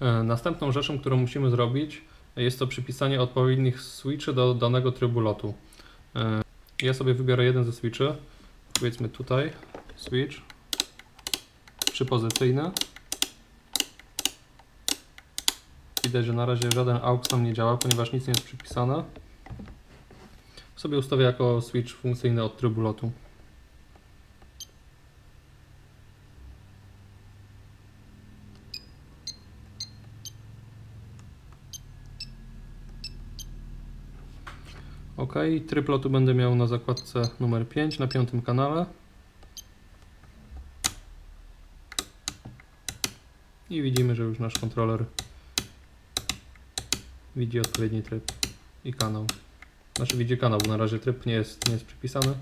E, Następną rzeczą, którą musimy zrobić, jest to przypisanie odpowiednich switchy do danego trybu lotu. E, Ja sobie wybiorę jeden ze switchy, powiedzmy tutaj, switch, trzypozycyjny. Widać, że na razie żaden AUX nam nie działa, ponieważ nic nie jest przypisane. Sobie ustawię jako switch funkcyjny od trybu lotu. Ok, tryb lotu będę miał na zakładce numer 5 na piątym kanale. I widzimy, że już nasz kontroler widzi odpowiedni tryb i kanał. Znaczy widzi kanał, bo na razie tryb nie jest, nie jest przypisany,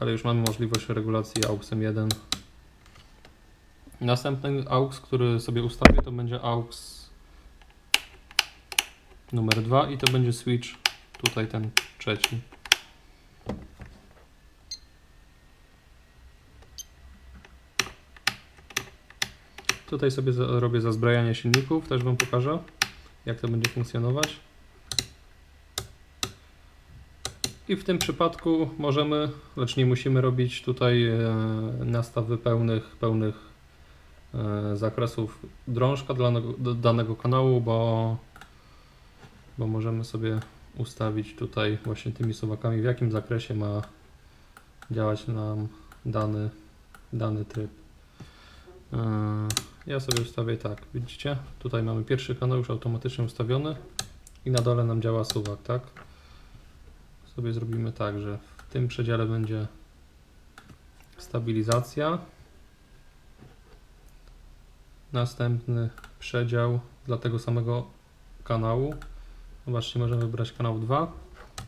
ale już mamy możliwość regulacji AUXem 1. Następny AUX, który sobie ustawię, to będzie AUX numer 2 i to będzie switch tutaj ten trzeci. Tutaj sobie robię zazbrajanie silników, też Wam pokażę, jak to będzie funkcjonować. I w tym przypadku możemy, lecz nie musimy robić tutaj e, nastawy pełnych, pełnych zakresów drążka dla danego kanału, bo, bo możemy sobie ustawić tutaj właśnie tymi suwakami, w jakim zakresie ma działać nam dany, dany tryb. Yy, Ja sobie ustawię tak, widzicie? Tutaj mamy pierwszy kanał już automatycznie ustawiony i na dole nam działa suwak, tak? Sobie zrobimy tak, że w tym przedziale będzie stabilizacja. Następny przedział dla tego samego kanału Zobaczcie, możemy wybrać kanał 2.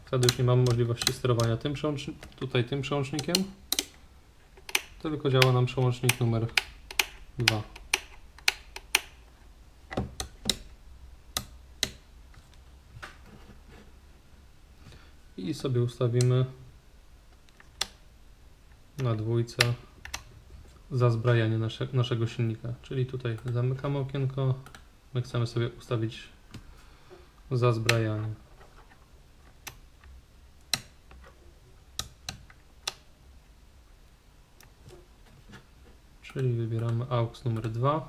Wtedy już nie mamy możliwości sterowania tym tutaj tym przełącznikiem, tylko działa nam przełącznik numer 2. I sobie ustawimy na dwójce zazbrajanie nasze, naszego silnika. Czyli tutaj zamykamy okienko, my chcemy sobie ustawić zazbrajanie. Czyli wybieramy AUX numer 2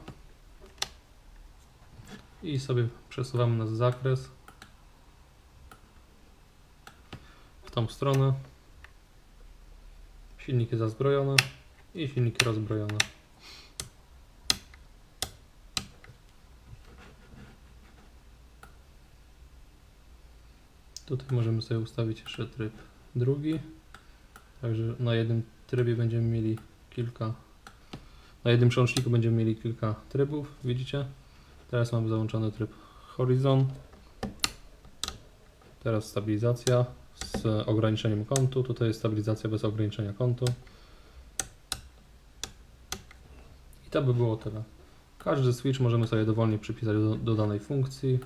i sobie przesuwamy nasz zakres w tą stronę. Silniki zazbrojone i silniki rozbrojone. Tutaj możemy sobie ustawić jeszcze tryb drugi. Także na jednym trybie będziemy mieli kilka. Na jednym przełączniku będziemy mieli kilka trybów, widzicie? Teraz mamy załączony tryb horizon. Teraz stabilizacja z ograniczeniem kątu. Tutaj jest stabilizacja bez ograniczenia kątu. I to by było tyle. Każdy switch możemy sobie dowolnie przypisać do, do danej funkcji.